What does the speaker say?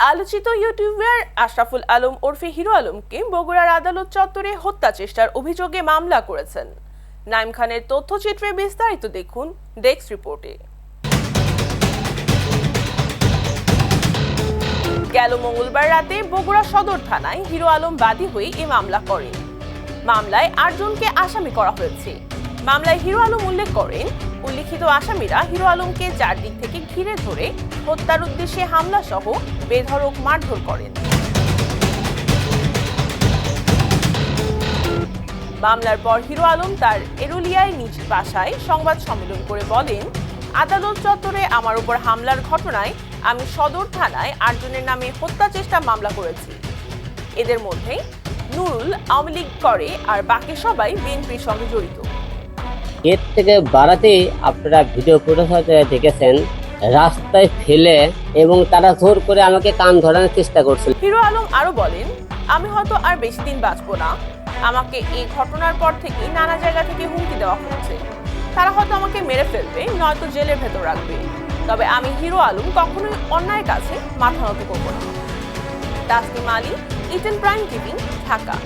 আলোচিত ইউটিউবার আশরাফুল আলম ওরফে হিরো আলমকে বগুড়ার আদালত চত্বরে হত্যা চেষ্টার অভিযোগে মামলা করেছেন। নাইম খানের তথ্যচিত্রে বিস্তারিত দেখুন ডেস্ক রিপোর্টে। গেল মঙ্গলবার রাতে বগুড়া সদর থানায় হিরো আলম বাদী হয়ে এ মামলা করেন। মামলায় আটজনকে আসামি করা হয়েছে। মামলায় হিরো আলম উল্লেখ করেন, উল্লিখিত আসামিরা হিরো আলমকে চারদিক থেকে ঘিরে ধরে হত্যার উদ্দেশ্যে হামলা সহ বেধড়ক মারধর করেন। মামলার পর হিরো আলম তার এরুলিয়ায় নিজ বাসায় সংবাদ সম্মেলন করে বলেন, আদালত চত্বরে আমার উপর হামলার ঘটনায় আমি সদর থানায় আটজনের নামে হত্যা চেষ্টা মামলা করেছি। এদের মধ্যে নুরুল আওয়ামী লীগ করে আর বাকি সবাই বিএনপির সঙ্গে জড়িত। এর থেকে বাড়াতে আপনারা ভিডিও ফুটেজ হয়তো দেখেছেন, রাস্তায় ফেলে এবং তারা জোর করে আমাকে কান ধরানোর চেষ্টা করছিল। হিরো আলম আরও বলেন, আমি হয়তো আর বেশি দিন বাঁচবো না। আমাকে এই ঘটনার পর থেকে নানা জায়গা থেকে হুমকি দেওয়া হচ্ছে। তারা হয়তো আমাকে মেরে ফেলবে, নয়তো জেলের ভেতর রাখবে। তবে আমি হিরো আলম কখনোই অন্যায়ের কাছে মাথা নত করব না। তাসলিম আলী ইটেন প্রাইম টিভি ঢাকা।